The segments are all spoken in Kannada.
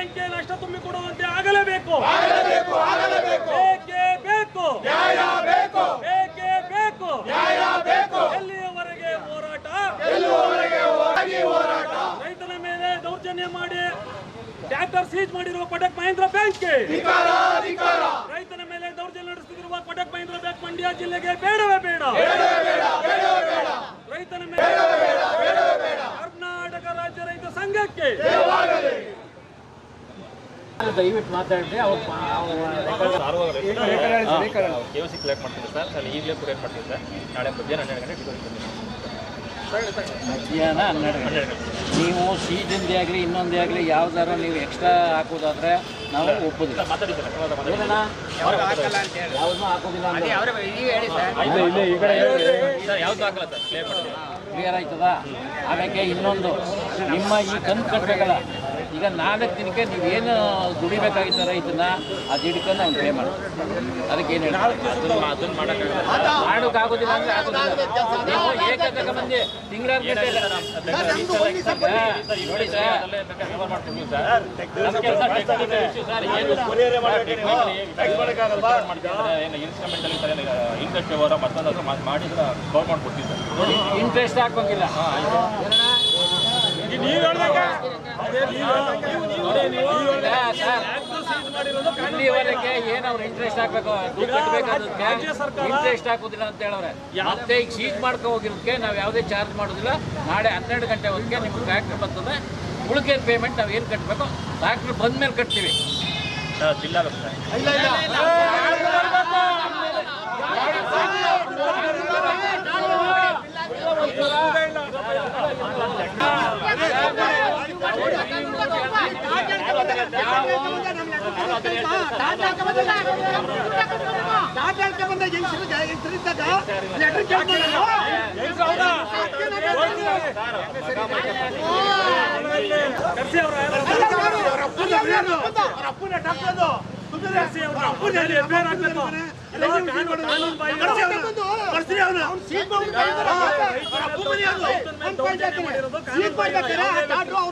ಬ್ಯಾಂಕ್ಗೆ ನಷ್ಟ ತುಂಬಿಕೊಡುವಂತೆ ಆಗಲೇಬೇಕು. ಬೇಕೇ ಬೇಕು. ನ್ಯಾಯ ಬೇಕು. ಬೇಕೇ ಬೇಕು. ನ್ಯಾಯ ಬೇಕು. ಎಲ್ಲಿಯವರೆಗೆ ಹೋರಾಟ? ಗೆಲ್ಲುವವರೆಗೆ ಹೋರಾಟ? ರೈತನ ಮೇಲೆ ದೌರ್ಜನ್ಯ ಮಾಡಿ ಟ್ರ್ಯಾಕ್ಟರ್ ಸೀಜ್ ಮಾಡಿರುವ ಕೊಡಕ್ ಮಹೇಂದ್ರ ಬ್ಯಾಂಕ್ಗೆ ರೈತನ ಮೇಲೆ ದೌರ್ಜನ್ಯ ನಡೆಸುತ್ತಿರುವ ಕೊಡಕ್ ಮಹೇಂದ್ರ ಬ್ಯಾಂಕ್ ಮಂಡ್ಯ ಜಿಲ್ಲೆಗೆ ಬೇಡವೇ ಬೇಡ. ಬೇಡವೇ ಬೇಡ ಬೇಡ. ರೈತನ ಮೇಲೆ ಕರ್ನಾಟಕ ರಾಜ್ಯ ರೈತ ಸಂಘಕ್ಕೆ ದಯವಿಟ್ಟು ಮಾತಾಡಿದ್ರೆ ಅವ್ರು ಕೆ ಸಿ ಕಲೆಕ್ಟ್ ಮಾಡ್ತೀವಿ ಸರ್. ಅಲ್ಲಿ ಈಗಲೇ ಕ್ರಿಯೇಟ್ ಮಾಡ್ತೀವಿ ಸರ್? ನಾಳೆ ಮಧ್ಯಾಹ್ನ ಹನ್ನೆರಡು ಗಂಟೆ ಮಧ್ಯಾಹ್ನ ಹನ್ನೆರಡು ಗಂಟೆ. ನೀವು ಸೀಜನ್ದೇ ಆಗಲಿ ಇನ್ನೊಂದೇ ಆಗಲಿ ಯಾವ್ದಾರ ನೀವು ಎಕ್ಸ್ಟ್ರಾ ಹಾಕೋದಾದ್ರೆ ನಾವು ಒಪ್ಪೋದಿಲ್ಲ. ಹಾಕೋದಿಲ್ಲ ಕ್ಲಿಯರ್ ಆಯ್ತದ? ಆಮೇಲೆ ಇನ್ನೊಂದು ನಿಮ್ಮ ಈ ಕಂತು ಕಟ್ಟಬೇಕಲ್ಲ ಈಗ ನಾಲ್ಕು ದಿನಕ್ಕೆ ಏನು ದುಡಿಬೇಕಾಗಿತ್ತು ರೈತನ ಆ ಹಿಡ್ಕೊಂಡು ಅವ್ನು ಪೇ ಮಾಡಿ ಅದಕ್ಕೆ ಏನು ಅದನ್ನು ಮಾಡೋಕ್ಕಾಗೋದಿಲ್ಲ ಅಂದ್ರೆ ಆಗೋದಿಲ್ಲ ನೀವು ಏಕ ತಗೊಂಬಂದು ತಿಂಗಳ ನೋಡಿ ಸರ್ ನಮ್ಮ ಕೆಲಸ ಸರ್ ಏನು ಸರ್ ಇಂಟ್ರೆಸ್ಟ್ ಮತ್ತೊಂದು ಮಾಡಿದ್ರೆ ಸರ್ ಇಂಟ್ರೆಸ್ಟ್ ಹಾಕೋಂಗಿಲ್ಲ ನೀವು ಇಲ್ಲಿವರೆಗೆ ಏನು ಅವ್ರು ಇಂಟ್ರೆಸ್ಟ್ ಹಾಕ್ಬೇಕು ದುಡ್ಡು ಕಟ್ಟಬೇಕಾದಕ್ಕೆ ಇಂಟ್ರೆಸ್ಟ್ ಹಾಕೋದಿಲ್ಲ ಅಂತ ಹೇಳವ್ರೆ ಮತ್ತೆ ಈಗ ಸೀಟ್ ಮಾಡ್ಕೊ ಹೋಗಿರೋದಕ್ಕೆ ನಾವು ಯಾವುದೇ ಚಾರ್ಜ್ ಮಾಡೋದಿಲ್ಲ ನಾಳೆ ಹನ್ನೆರಡು ಗಂಟೆ ಹೊತ್ತಿಗೆ ನಿಮ್ಗೆ ಟ್ರ್ಯಾಕ್ಟರ್ ಬರ್ತದೆ ಉಳಿಕೆ ಪೇಮೆಂಟ್ ನಾವು ಏನು ಕಟ್ಟಬೇಕು ಟ್ರ್ಯಾಕ್ಟರ್ ಬಂದ ಮೇಲೆ ಕಟ್ತೀವಿ ಬಿಲ್ ಆಗುತ್ತೆ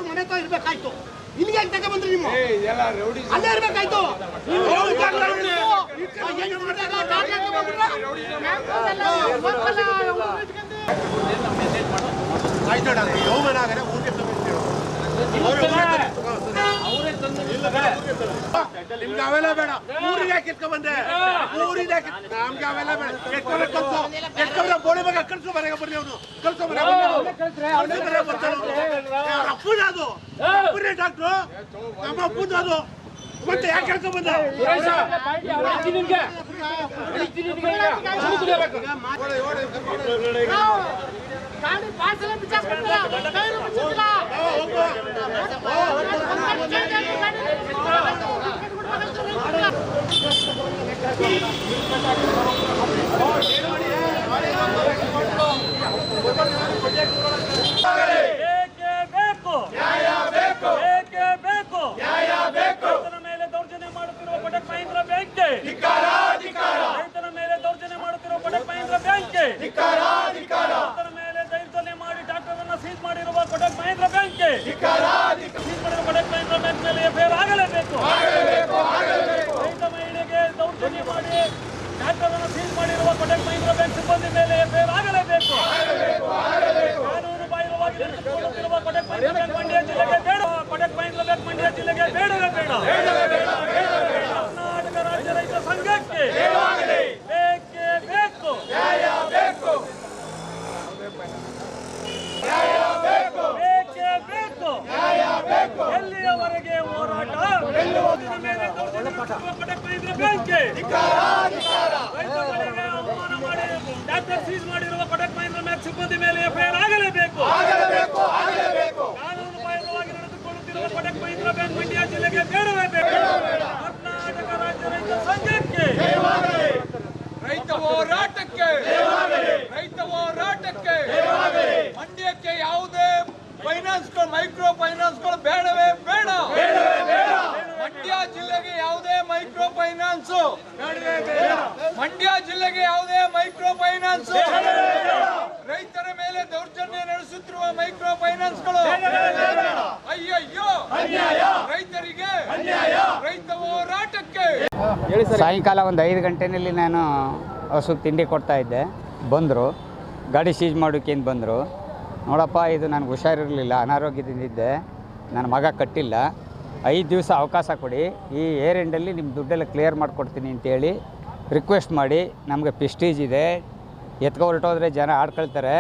ಮನೆ ಕರ್ಸಿ ಅವ್ರ ಕರ್ಸಿ ಯಾಕೆ ತಗೊಂಡ್ ಬಂದ್ರಿ ಆ ಇಲ್ಲಿಗೆ ನೀವು ಅಲ್ಲೇ ಇರ್ಬೇಕಾಯ್ತು. ನೀವು ರೌಡಿ ಜಾಗ ರೌಡಿ. ಹೆಂಗ್ ಇರ್ಬೇಕಾಗ ಗಾಡಿ ಹಾಕೊಂಡ್ಬಂದ್ಬಿಟ್ರೆ? ಅವರೇ ತಂದು ನಿಮ್ಗೆ ಅವೆಲ್ಲ ಬೇಡ. ಊರಿಗೆ ಕಿತ್ಕೊಂಡ್ ಬಂದೆ. ಊರಿಗೆ ನಮ್ಗೆ ಅವೆಲ್ಲ ಬೇಡ. ಎತ್ಕೊಂಡ್ರೆ ಕಲ್ಸೋ ಎತ್ಕೊಂಡ್ರೆ ಬೋಳಿ ಬಗ್ಗೆ ಕಲ್ಸೋ ಮನೆಗೆ ಬರ್ಲಿ ಅವನು. ಕಲ್ಸೋ ಮನೆಗೆ ಅಪ್ಪನ ಅದು. ಅಪ್ಪನೇ ಡಾಕ್ಟ್ರು. ನಮ್ಮ ಅಪ್ಪನ ಅದು. ಮತ್ತೆ ಯಾಕೆ ಕಳ್ಕೊಂಡ್ ಬಂದ? ಗಾಡಿ ಪಾರ್ಸಲ್ ಬಿಚ್ಚಾಕ್ಬಿಟ್ಟಿಲ್ಲ ಮಾಡಿ ಫೈನಾನ್ಸ್. ಮಂಡ್ಯ ಜಿಲ್ಲೆಗೆ ಯಾವುದೇ ಮೈಕ್ರೋ ಫೈನಾನ್ಸ್ ರೈತರ ಮೇಲೆ ದೌರ್ಜನ್ಯ ನಡೆಸುತ್ತಿರುವ ಮೈಕ್ರೋ ಫೈನಾನ್ಸ್ ಫೈನಾನ್ಸ್ಗಳು ಅಯ್ಯಯ್ಯೋ. ರೈತರಿಗೆ ರೈತ ಹೋರಾಟಕ್ಕೆ. ಸಾಯಂಕಾಲ ಒಂದು ಐದು ಗಂಟೆನಲ್ಲಿ ನಾನು ಹಸು ತಿಂಡಿ ಕೊಡ್ತಾ ಇದ್ದೆ. ಬಂದರು. ಗಾಡಿ ಸೀಜ್ ಮಾಡೋಕ್ಕೇನು ಬಂದರು. ನೋಡಪ್ಪ, ಇದು ನನಗೆ ಹುಷಾರಿರಲಿಲ್ಲ. ಅನಾರೋಗ್ಯದಿಂದಿದ್ದೆ ನನ್ನ ಮಗ ಕಟ್ಟಿಲ್ಲ. ಐದು ದಿವಸ ಅವಕಾಶ ಕೊಡಿ. ಈ ಏರ್ ಎಂಡಲ್ಲಿ ನಿಮ್ಮ ದುಡ್ಡೆಲ್ಲ ಕ್ಲಿಯರ್ ಮಾಡಿಕೊಡ್ತೀನಿ ಅಂತೇಳಿ ರಿಕ್ವೆಸ್ಟ್ ಮಾಡಿ. ನಮಗೆ ಪ್ರೆಸ್ಟೀಜ್ ಇದೆ. ಎತ್ಕೊ ಹೊರಟೋದ್ರೆ ಜನ ಆಡ್ಕೊಳ್ತಾರೆ.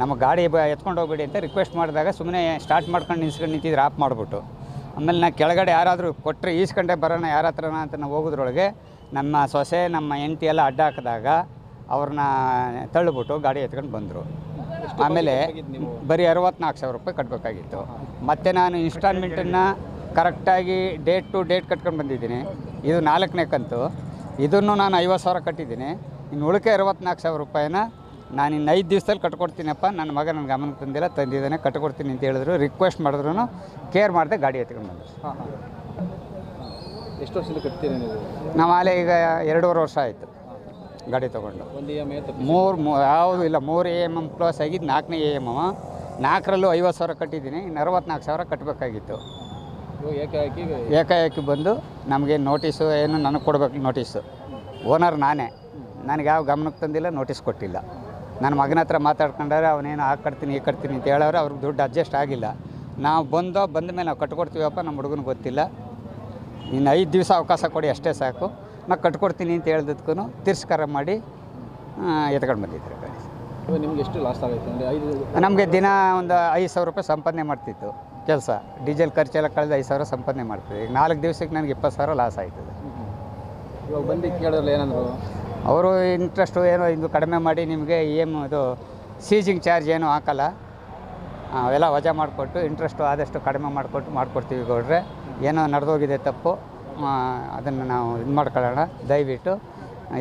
ನಮ್ಮ ಗಾಡಿ ಬ ಎತ್ಕೊಂಡು ಹೋಗ್ಬೇಡಿ ಅಂತ ರಿಕ್ವೆಸ್ಟ್ ಮಾಡಿದಾಗ ಸುಮ್ಮನೆ ಸ್ಟಾರ್ಟ್ ಮಾಡ್ಕೊಂಡು ನಿಲ್ಸ್ಕೊಂಡು ನಿಂತಿದ್ರೆ ಆಫ್ ಮಾಡಿಬಿಟ್ಟು. ಆಮೇಲೆ ನಾನು ಕೆಳಗಡೆ ಯಾರಾದರೂ ಕೊಟ್ಟರೆ ಈಸ್ಕೊಂಡೆ ಬರೋಣ, ಯಾರ ಹತ್ರನ ಅಂತ ನಾವು ಹೋಗೋದ್ರೊಳಗೆ ನಮ್ಮ ಸೊಸೆ, ನಮ್ಮ ಹೆಂಡತಿ ಎಲ್ಲ ಅಡ್ಡ ಹಾಕಿದಾಗ ಅವ್ರನ್ನ ತಳ್ಳಿಬಿಟ್ಟು ಗಾಡಿ ಎತ್ಕೊಂಡು ಬಂದರು. ಆಮೇಲೆ ಬರೀ ಅರವತ್ನಾಲ್ಕು ಸಾವಿರ ರೂಪಾಯಿ ಕಟ್ಟಬೇಕಾಗಿತ್ತು ಮತ್ತು ನಾನು ಇನ್ಸ್ಟಾಲ್ಮೆಂಟನ್ನು ಕರೆಕ್ಟಾಗಿ ಡೇಟ್ ಟು ಡೇಟ್ ಕಟ್ಕೊಂಡು ಬಂದಿದ್ದೀನಿ. ಇದು ನಾಲ್ಕನೇ ಕಂತು. ಇದನ್ನು ನಾನು ಐವತ್ತು ಸಾವಿರ ಕಟ್ಟಿದ್ದೀನಿ. ಇನ್ನು ಉಳಿಕೆ ಅರವತ್ನಾಲ್ಕು ಸಾವಿರ ರೂಪಾಯಿನ ನಾನು ಇನ್ನು ಐದು ದಿವಸದಲ್ಲಿ ಕಟ್ಕೊಡ್ತೀನಪ್ಪ. ನನ್ನ ಮಗ ನನ್ನ ಗಮನಕ್ಕೆ ತಂದಿಲ್ಲ ತಂದಿದ್ದಾನೆ ಕಟ್ಕೊಡ್ತೀನಿ ಅಂತ ಹೇಳಿದ್ರು. ರಿಕ್ವೆಸ್ಟ್ ಮಾಡಿದ್ರು ಕೇರ್ ಮಾಡಿದೆ ಗಾಡಿ ಎತ್ಕೊಂಡು ಬಂದರು. ಎಷ್ಟು ವರ್ಷದಿಂದ ಕಟ್ತೀರಿ ನೀವು? ನಾವು ಆಲೆ ಈಗ ಎರಡೂವರೆ ವರ್ಷ ಆಯಿತು ಗಾಡಿ ತೊಗೊಂಡು. ಐ ಮೂರು ಮೂ ಯಾವುದು ಇಲ್ಲ ಮೂರು ಎ ಎಂ ಎಂ ಪ್ಲಸ್ ಆಗಿದ್ದು ನಾಲ್ಕನೇ ಎ ಎಂ ಎಂ ನಾಲ್ಕರಲ್ಲೂ ಐವತ್ತು ಸಾವಿರ ಕಟ್ಟಿದ್ದೀನಿ. ಇನ್ನು ಅರವತ್ನಾಲ್ಕು ಸಾವಿರ ಕಟ್ಟಬೇಕಾಗಿತ್ತು ಏಕಾಏಕಿ ಬಂದು ನಮಗೆ ನೋಟಿಸು ಏನು ನನಗೆ ಕೊಡಬೇಕು ನೋಟಿಸು. ಓನರ್ ನಾನೇ. ನನಗೆ ಯಾವ ಗಮನಕ್ಕೆ ತಂದಿಲ್ಲ ನೋಟಿಸ್ ಕೊಟ್ಟಿಲ್ಲ. ನನ್ನ ಮಗನ ಹತ್ರ ಮಾತಾಡ್ಕೊಂಡ್ರೆ ಅವನೇನು ಆ ಕಟ್ತೀನಿ ಈ ಕಟ್ತೀನಿ ಅಂತ ಹೇಳೋರು ಅವ್ರಿಗೆ ದುಡ್ಡು ಅಡ್ಜಸ್ಟ್ ಆಗಿಲ್ಲ. ನಾವು ಬಂದೋ ಬಂದ ಮೇಲೆ ನಾವು ಕಟ್ಕೊಡ್ತೀವಪ್ಪ ನಮ್ಮ ಹುಡುಗನ ಗೊತ್ತಿಲ್ಲ. ಇನ್ನು ಐದು ದಿವಸ ಅವಕಾಶ ಕೊಡಿ ಅಷ್ಟೇ ಸಾಕು. ನಾನು ಕಟ್ಕೊಡ್ತೀನಿ ಅಂತ ಹೇಳ್ದಕ್ಕೂ ತಿರಸ್ಕಾರ ಮಾಡಿ ಎತ್ಕೊಂಡು ಬಂದಿದ್ದಾರೆ ಗಾಡಿ ನಿಮ್ಗೆ ಎಷ್ಟು ಲಾಸ್ ಆಗುತ್ತೆ ನಮಗೆ ದಿನ ಒಂದು ಐದು ಸಾವಿರ ರೂಪಾಯಿ ಸಂಪಾದನೆ ಮಾಡ್ತಿತ್ತು. ಕೆಲಸ. ಡೀಸೆಲ್ ಖರ್ಚೆಲ್ಲ ಕಳೆದ ಐದು ಸಾವಿರ ಸಂಪಾದನೆ ಮಾಡ್ತೀವಿ. ಈಗ ನಾಲ್ಕು ದಿವಸಕ್ಕೆ ನನಗೆ ಇಪ್ಪತ್ತು ಸಾವಿರ ಲಾಸ್ ಆಯ್ತದೆ. ಇವಾಗ ಬಂದು ಕೇಳಿದ್ರೆ ಏನಂದ್ರು? ಅವರು ಇಂಟ್ರೆಸ್ಟು ಏನೋ ಇದು ಕಡಿಮೆ ಮಾಡಿ ನಿಮಗೆ ಏನು ಅದು ಸೀಜಿಂಗ್ ಚಾರ್ಜ್ ಏನೂ ಹಾಕಲ್ಲ. ಅವೆಲ್ಲ ವಜಾ ಮಾಡಿಕೊಟ್ಟು ಇಂಟ್ರೆಸ್ಟು ಆದಷ್ಟು ಕಡಿಮೆ ಮಾಡಿಕೊಟ್ಟು ಮಾಡಿಕೊಡ್ತೀವಿ ಗೌಡ್ರೆ. ಏನೋ ನಡೆದೋಗಿದೆ ತಪ್ಪು. ಅದನ್ನು ನಾವು ಇದು ಮಾಡ್ಕೊಳ್ಳೋಣ ದಯವಿಟ್ಟು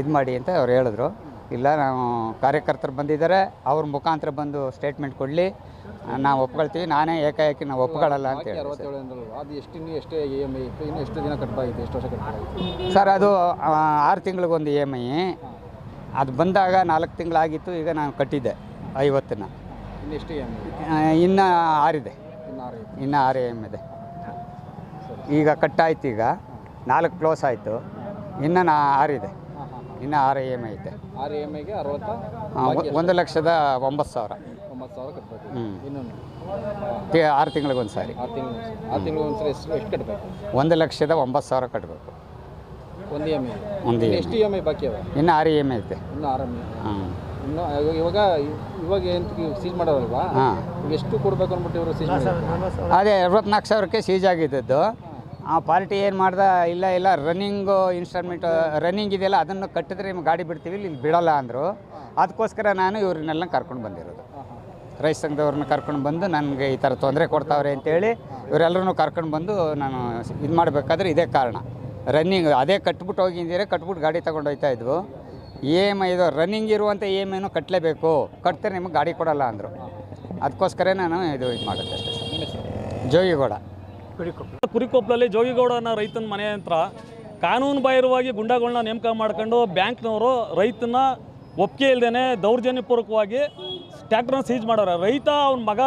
ಇದು ಮಾಡಿ ಅಂತ ಅವ್ರು ಹೇಳಿದ್ರು. ಇಲ್ಲ ನಾವು ಕಾರ್ಯಕರ್ತರು ಬಂದಿದ್ದಾರೆ. ಅವ್ರ ಮುಖಾಂತರ ಬಂದು ಸ್ಟೇಟ್ಮೆಂಟ್ ಕೊಡಲಿ. ನಾವು ಒಪ್ಕೊಳ್ತೀವಿ. ನಾನೇ ಏಕಾಏಕಿ ನಾವು ಒಪ್ಕೊಳ್ಳಲ್ಲ ಅಂತ ಹೇಳಿ. ಅರವತ್ತೇಳು ಅಂದ್ರಲ್ವ ಅದು ಎಷ್ಟು ಇನ್ನೂ ಎಷ್ಟೇ ಇ ಎಂ ಐ ಇತ್ತು? ಇನ್ನೂ ಎಷ್ಟು ದಿನ ಕಟ್ಟಬೇಕಾಗಿತ್ತು ಎಷ್ಟು ವರ್ಷ ಕಟ್ಟಬೇಕಾಗಿತ್ತು ಸರ್ ಅದು ಆ, ಆರು ತಿಂಗಳಿಗೊಂದು ಇ ಎಂ ಐ ಅದು ಬಂದಾಗ ನಾಲ್ಕು ತಿಂಗಳಾಗಿತ್ತು. ಈಗ ನಾನು ಕಟ್ಟಿದ್ದೆ ಐವತ್ತನ್ನ. ಇನ್ನು ಎಷ್ಟು ಇ ಎಂ ಐ ಆ, ಇನ್ನು ಆರಿದೆ. ಇನ್ನು ಆರು ಐತೆ. ಇನ್ನು ಆರು ಎಂ ಇದೆ. ಈಗ ಕಟ್ಟಾಯ್ತು ಈಗ. ನಾಲ್ಕು ಕ್ಲೋಸ್ ಆಯಿತು. ಇನ್ನು ನಾ ಆರಿದೆ. ಇನ್ನು ಆರು ಇ ಎಂ ಐ ಐತೆ. ಆರು ಇ ಎಂ ಐಗೆ ಅರವತ್ತ ಆ, ಒ- ಒಂದು ಲಕ್ಷದ ಒಂಬತ್ತು ಸಾವಿರ. ಒಂಬತ್ತು ಸಾವಿರ ಕಟ್ಟಬೇಕು ಹ್ಞೂ ಇನ್ನೊಂದು. ತಿ- ಆರು ತಿಂಗಳಿಗೊಂದು ಸಾರಿ. ಆರು ತಿಂಗಳು ಆರು ತಿಂಗಳು ಒಂದು ಸರಿ ಎಷ್ಟು ಎಷ್ಟು ಕಟ್ಟಬೇಕು ಒಂದು ಲಕ್ಷದ ಒಂಬತ್ತು ಸಾವಿರ ಕಟ್ಟಬೇಕು ಒಂದು ಇ ಎಂ ಐ ಒಂದು ಎಷ್ಟು ಇ ಎಂ ಐ ಬಾಕಿ ಅವ ಇನ್ನು ಆರು ಇ ಎಂ ಐ ಐತೆ. ಇನ್ನು ಆರು ಎಂ ಐ ಹ್ಞೂ ಇನ್ನು ಇವಾಗ ಇವಾಗ ಏನು ಸೀಜ್ ಮಾಡೋದಲ್ವಾ ಹಾಂ. ಈಗ ಎಷ್ಟು ಕೊಡಬೇಕು ಅಂದ್ಬಿಟ್ಟು ಇವರು ಸೀಜ್ ಮಾಡಿದ್ರು ಅದೇ ಅರವತ್ನಾಲ್ಕು ಸಾವಿರಕ್ಕೆ ಸೀಜ್ ಆಗಿದ್ದದ್ದು. ಆ ಪಾರ್ಟಿ ಏನು ಮಾಡ್ದೆ? ಇಲ್ಲ ಇಲ್ಲ ರನ್ನಿಂಗು ಇನ್ಸ್ಟಾಲ್ಮೆಂಟ್ ರನ್ನಿಂಗ್ ಇದೆಯಲ್ಲ ಅದನ್ನು ಕಟ್ಟಿದ್ರೆ ನಿಮ್ಗೆ ಗಾಡಿ ಬಿಡ್ತೀವಿ ಇಲ್ಲಿ ಬಿಡೋಲ್ಲ ಅಂದರು. ಅದಕ್ಕೋಸ್ಕರ ನಾನು ಇವ್ರನ್ನೆಲ್ಲ ಕರ್ಕೊಂಡು ಬಂದಿರೋದು. ರೈತ ಸಂಘದವ್ರನ್ನ ಕರ್ಕೊಂಡು ಬಂದು ನನಗೆ ಈ ಥರ ತೊಂದರೆ ಕೊಡ್ತಾವ್ರೆ ಅಂತೇಳಿ ಇವರೆಲ್ಲರೂ ಕರ್ಕೊಂಡು ಬಂದು ನಾನು ಇದು ಮಾಡಬೇಕಾದ್ರೆ ಇದೇ ಕಾರಣ. ರನ್ನಿಂಗ್ ಅದೇ ಕಟ್ಬಿಟ್ಟು ಹೋಗಿದ್ದೀರ ಕಟ್ಬಿಟ್ಟು ಗಾಡಿ ತೊಗೊಂಡು ಹೋಗ್ತಾ ಇದ್ವು. ಇ ಎಂ ಐ ಇದು ರನ್ನಿಂಗ್ ಇರುವಂಥ ಇ ಎಂ ಐನು ಕಟ್ಟಲೇಬೇಕು ಕಟ್ತಾರೆ ನಿಮಗೆ ಗಾಡಿ ಕೊಡಲ್ಲ ಅಂದರು. ಅದಕ್ಕೋಸ್ಕರ ನಾನು ಇದು ಇದು ಮಾಡುತ್ತೆ ಅಷ್ಟೇ. ಸರ್ ಜೋಗಿಗೌಡ ಕುರಿಕೊಪ್ಪಲಲ್ಲಿ ಜೋಗಿಗೌಡ ಅನ್ನೋ ರೈತನ ಮನೆ ಹತ್ರ ಕಾನೂನು ಬಾಹಿರವಾಗಿ ಗುಂಡಾಗಳನ್ನ ನೇಮಕ ಮಾಡ್ಕೊಂಡು ಬ್ಯಾಂಕ್ನವರು ರೈತನ ಒಪ್ಪಿಗೆ ಇಲ್ದೇನೆ ದೌರ್ಜನ್ಯಪೂರ್ವಕವಾಗಿ ಟ್ಯಾಕ್ಟ್ರನ್ನ ಸೀಜ್ ಮಾಡೋರು. ರೈತ ಅವನ ಮಗ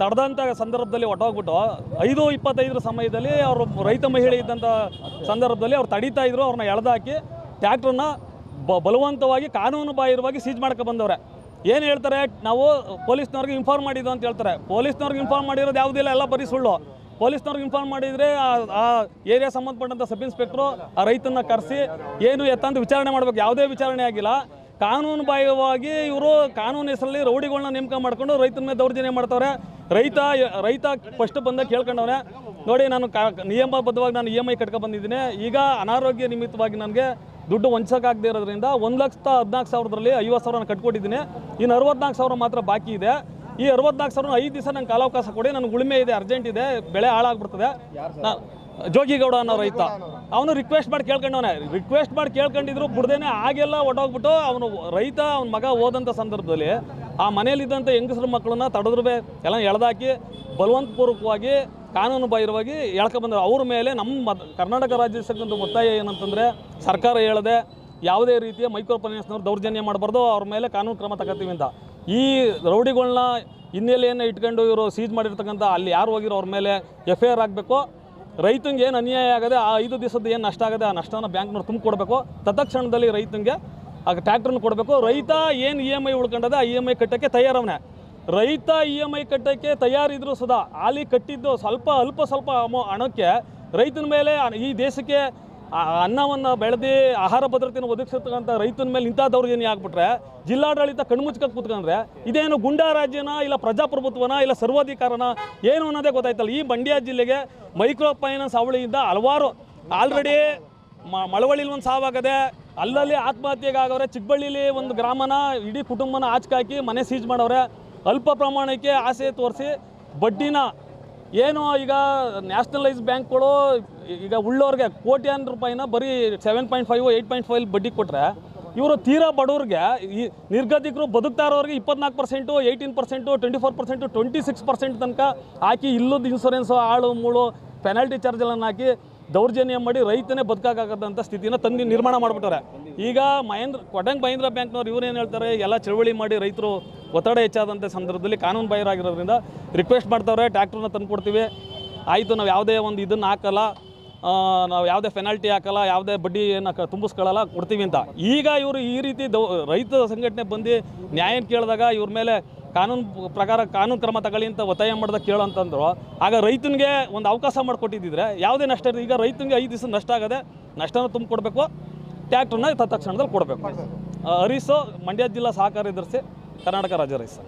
ತಡೆದಂಥ ಸಂದರ್ಭದಲ್ಲಿ ಹೊಟ್ಟೋಗ್ಬಿಟ್ಟು ಐದು ಇಪ್ಪತ್ತೈದರ ಸಮಯದಲ್ಲಿ ಅವರು ರೈತ ಮಹಿಳೆ ಇದ್ದಂಥ ಸಂದರ್ಭದಲ್ಲಿ ಅವ್ರು ತಡೀತಾ ಇದ್ರು ಅವ್ರನ್ನ ಎಳೆದಾಕಿ ಟ್ಯಾಕ್ಟ್ರನ್ನ ಬ ಬಲವಂತವಾಗಿ ಕಾನೂನು ಬಾಹಿರವಾಗಿ ಸೀಜ್ ಮಾಡ್ಕೊ ಬಂದವ್ರೆ. ಏನು ಹೇಳ್ತಾರೆ, ನಾವು ಪೊಲೀಸ್ನವ್ರಿಗೆ ಇನ್ಫಾರ್ಮ್ ಮಾಡಿದ್ದು ಅಂತ ಹೇಳ್ತಾರೆ. ಪೊಲೀಸ್ನವ್ರಿಗೆ ಇನ್ಫಾರ್ಮ್ ಮಾಡಿರೋದು ಯಾವುದಿಲ್ಲ ಎಲ್ಲ ಬರೀ ಸುಳ್ಳು. ಪೊಲೀಸ್ನವ್ರಿಗೆ ಇನ್ಫಾರ್ಮ್ ಮಾಡಿದರೆ ಆ- ಏರಿಯಾ ಸಂಬಂಧಪಟ್ಟಂಥ ಸಬ್ ಇನ್ಸ್ಪೆಕ್ಟ್ರು ಆ ರೈತನ ಕರೆಸಿ ಏನು ಎತ್ತಂತ ವಿಚಾರಣೆ ಮಾಡ್ಬೇಕು, ಯಾವುದೇ ವಿಚಾರಣೆ ಆಗಿಲ್ಲ. ಕಾನೂನು ಇವರು ಕಾನೂನು ಹೆಸರಲ್ಲಿ ರೌಡಿಗಳನ್ನ ನೇಮಕ ಮಾಡ್ಕೊಂಡು ರೈತನ ಮೇಲೆ ದೌರ್ಜನ್ಯ ಮಾಡ್ತವ್ರೆ. ರೈತ ರೈತ ಫಸ್ಟ್ ಬಂದಾಗ ಕೇಳ್ಕೊಂಡವ್ರೆ ನೋಡಿ ನಾನು ಕಾ, ನಿಯಮಬದ್ಧವಾಗಿ ನಾನು ಇ ಎಂ ಐ ಕಟ್ಕೊಂಡು ಬಂದಿದ್ದೀನಿ. ಈಗ ಅನಾರೋಗ್ಯ ನಿಮಿತ್ತವಾಗಿ ನನಗೆ ದುಡ್ಡು ವಂಚಕಾಗದೇ ಇರೋದ್ರಿಂದ ಒಂದು ಲಕ್ಷದ ಹದಿನಾಲ್ಕು ಸಾವಿರದಲ್ಲಿ ಐವತ್ತು ಸಾವಿರ ಕಟ್ಕೊಟ್ಟಿದ್ದೀನಿ. ಇನ್ನು ಅರವತ್ನಾಲ್ಕು ಸಾವಿರ ಮಾತ್ರ ಬಾಕಿ ಇದೆ. ಈ ಅರವತ್ನಾಲ್ಕು ಸಾವಿರ ಐದು ದಿವಸ ನಂಗೆ ಕಾಲಾವಕಾಶ ಕೊಡಿ ನನಗೆ ಉಳಿಮೆ ಇದೆ ಅರ್ಜೆಂಟ್ ಇದೆ ಬೆಳೆ ಹಾಳಾಗ್ಬಿಡ್ತದೆ. ನಾ- ಜೋಗಿಗೌಡ ಅನ್ನೋ ರೈತ. ಅವನು ರಿಕ್ವೆಸ್ಟ್ ಮಾಡಿ ಕೇಳ್ಕೊಂಡವನೆ. ರಿಕ್ವೆಸ್ಟ್ ಮಾಡಿ ಕೇಳ್ಕೊಂಡಿದ್ರು ಬಿಡ್ದೇನೆ ಆಗೆಲ್ಲ ಒಡೋಗ್ಬಿಟ್ಟು ಅವನು ರೈತ ಅವನ ಮಗ ಹೋದಂಥ ಸಂದರ್ಭದಲ್ಲಿ ಆ ಮನೆಯಲ್ಲಿದ್ದಂಥ ಹೆಂಗಸರು ಮಕ್ಕಳನ್ನ ತಡೆದ್ರು ಎಲ್ಲ ಎಳೆದಾಕಿ ಬಲವಂತಪೂರ್ವಕವಾಗಿ ಕಾನೂನು ಬಾಹಿರವಾಗಿ ಎಳ್ಕೊಬಂದ್ರು ಅವ್ರ ಮೇಲೆ ನಮ್ಮ ಕರ್ನಾಟಕ ರಾಜ್ಯ ಸರ್ಕಾರದ ಒತ್ತಾಯ ಏನಂತಂದರೆ ಸರ್ಕಾರ ಹೇಳದೆ ಯಾವುದೇ ರೀತಿಯ ಮೈಕ್ರೋ ಫೈನಾನ್ಸ್ನವ್ರು ದೌರ್ಜನ್ಯ ಮಾಡಬಾರ್ದು ಅವ್ರ ಮೇಲೆ ಕಾನೂನು ಕ್ರಮ ತಗೋತೀವಿ ಅಂತ. ಈ ರೌಡಿಗಳನ್ನ ಹಿನ್ನೆಲೆಯನ್ನು ಇಟ್ಕೊಂಡು ಇವರು ಸೀಜ್ ಮಾಡಿರ್ತಕ್ಕಂಥ ಅಲ್ಲಿ ಯಾರು ಹೋಗಿರೋ ಅವ್ರ ಮೇಲೆ ಎಫ್ ಐ ಆರ್ ಆಗಬೇಕು. ರೈತಂಗೆ ಏನು ಅನ್ಯಾಯ ಆಗದೆ ಆ ಐದು ದಿವಸದ ಏನು ನಷ್ಟ ಆಗದೆ ಆ ನಷ್ಟನ ಬ್ಯಾಂಕ್ನವ್ರು ತುಂಬಿಕೊಡ್ಬೇಕು ತತ್ಕ್ಷಣದಲ್ಲಿ ರೈತಂಗೆ ಆಗ ಟ್ಯಾಕ್ಟ್ರನ್ನ ಕೊಡಬೇಕು. ರೈತ ಏನು ಇ ಎಂ ಐ ಉಳ್ಕೊಂಡದೆ ಆ ಇ ಎಂ ಐ ಕಟ್ಟೋಕ್ಕೆ ತಯಾರವನೆ. ರೈತ ಇ ಎಂ ಐ ಕಟ್ಟೋಕ್ಕೆ ತಯಾರಿದ್ರು ಸದಾ. ಅಲ್ಲಿ ಕಟ್ಟಿದ್ದು ಸ್ವಲ್ಪ, ಅಲ್ಪ ಸ್ವಲ್ಪ ಅಮೌ ಹಣಕ್ಕೆ ರೈತನ ಮೇಲೆ ಈ ದೇಶಕ್ಕೆ ಆ ಅನ್ನವನ್ನು ಬೆಳೆದು ಆಹಾರ ಭದ್ರತೆಯನ್ನು ಒದಗಿಸಿರ್ತಕ್ಕಂಥ ರೈತನ ಮೇಲೆ ಇಂಥ ದೌರ್ಜನ್ಯ ಆಗ್ಬಿಟ್ರೆ, ಜಿಲ್ಲಾಡಳಿತ ಕಣ್ಮುಚ್ಕಕ್ಕೆ ಕೂತ್ಕೊಂಡ್ರೆ, ಇದೇನು ಗುಂಡಾ ರಾಜ್ಯನ ಇಲ್ಲ ಪ್ರಜಾಪ್ರಭುತ್ವನ ಇಲ್ಲ ಸರ್ವಾಧಿಕಾರನ ಏನು ಅನ್ನೋದೇ ಗೊತ್ತಾಯ್ತಲ್ಲ. ಈ ಮಂಡ್ಯ ಜಿಲ್ಲೆಗೆ ಮೈಕ್ರೋ ಫೈನಾನ್ಸ್ ಅವಳಿಯಿಂದ ಹಲವಾರು ಆಲ್ರೆಡಿ ಮಳವಳ್ಳಿಲಿ ಒಂದು ಸಾವಾಗದೆ, ಅಲ್ಲಲ್ಲಿ ಆತ್ಮಹತ್ಯೆಗಾಗವ್ರೆ ಚಿಕ್ಕಬಳ್ಳಿಲಿ ಒಂದು ಗ್ರಾಮನ ಇಡೀ ಕುಟುಂಬನ ಆಚಕಾಕಿ ಮನೆ ಸೀಜ್ ಮಾಡವ್ರೆ. ಅಲ್ಪ ಪ್ರಮಾಣಕ್ಕೆ ಆಸೆ ತೋರಿಸಿ ಬಡ್ಡಿನ ಏನು ಈಗ ನ್ಯಾಷನಲೈಸ್ ಬ್ಯಾಂಕ್ಗಳು ಈಗ ಉಳ್ಳೋರಿಗೆ ಕೋಟ್ಯಾನ್ ರೂಪಾಯಿನ ಬರೀ seven point five eight point five ಬಡ್ಡಿ ಕೊಟ್ಟರೆ ಇವರು ತೀರಾ ಬಡವ್ರಿಗೆ, ಈ ನಿರ್ಗತಿಕರು ಬದುಕ್ತಾ ಇರೋರಿಗೆ ಇಪ್ಪತ್ನಾಲ್ಕು percent eighteen percent twenty four percent twenty six percent ತನಕ ಹಾಕಿ ಇಲ್ಲದ ಇನ್ಸೂರೆನ್ಸು ಆಳು ಮೂಳು ಪೆನಾಲ್ಟಿ ಚಾರ್ಜ್ಗಳನ್ನು ಹಾಕಿ ದೌರ್ಜನ್ಯ ಮಾಡಿ ರೈತನೇ ಬದುಕಾಗದಂಥ ಸ್ಥಿತಿನ ತಂದು ನಿರ್ಮಾಣ ಮಾಡಿಬಿಟ್ಟಾರೆ ಈಗ ಮಹೇಂದ್ರ, ಕೊಡಂಗ್ ಮಹೇಂದ್ರ ಬ್ಯಾಂಕ್ನವ್ರು ಇವ್ರು ಏನು ಹೇಳ್ತಾರೆ, ಎಲ್ಲ ಚಳವಳಿ ಮಾಡಿ ರೈತರು ಒತ್ತಡ ಹೆಚ್ಚಾದಂಥ ಸಂದರ್ಭದಲ್ಲಿ ಕಾನೂನು ಬಾಹಿರಾಗಿರೋದ್ರಿಂದ ರಿಕ್ವೆಸ್ಟ್ ಮಾಡ್ತಾವ್ರೆ ಟ್ಯಾಕ್ಟ್ರನ್ನ ತಂದು ಕೊಡ್ತೀವಿ ಆಯಿತು, ನಾವು ಯಾವುದೇ ಒಂದು ಇದನ್ನು ಹಾಕಲ್ಲ ನಾವು ಯಾವುದೇ ಪೆನಾಲ್ಟಿ ಹಾಕಲ್ಲ, ಯಾವುದೇ ಬಡ್ಡಿ ಏನು ತುಂಬಿಸ್ಕೊಳ್ಳಲ್ಲ, ಕೊಡ್ತೀವಿ ಅಂತ. ಈಗ ಇವರು ಈ ರೀತಿ ರೈತ ಸಂಘಟನೆ ಬಂದು ನ್ಯಾಯ ಕೇಳಿದಾಗ ಇವ್ರ ಮೇಲೆ ಕಾನೂನು ಪ್ರಕಾರ ಕಾನೂನು ಕ್ರಮ ತಗೊಳ್ಳಿ ಅಂತ ಒತ್ತಾಯ ಮಾಡಿದಾಗ ಕೇಳು ಅಂತಂದ್ರು. ಆಗ ರೈತನಿಗೆ ಒಂದು ಅವಕಾಶ ಮಾಡಿಕೊಟ್ಟಿದ್ದಿದ್ರೆ, ಯಾವುದೇ ನಷ್ಟ ಈಗ ರೈತನಿಗೆ ಐದು ದಿವಸ ನಷ್ಟ ಆಗದೆ ನಷ್ಟನ ತುಂಬಿಕೊಡ್ಬೇಕು. ಟ್ಯಾಕ್ಟ್ರನ್ನ ತತ್ಕ್ಷಣದಲ್ಲಿ ಕೊಡಬೇಕು. ಹರಿಸೋ ಮಂಡ್ಯ ಜಿಲ್ಲಾ ಸಹಕಾರ ಎದುರಿಸಿ ಕರ್ನಾಟಕ ರಾಜ್ಯ ರೈತ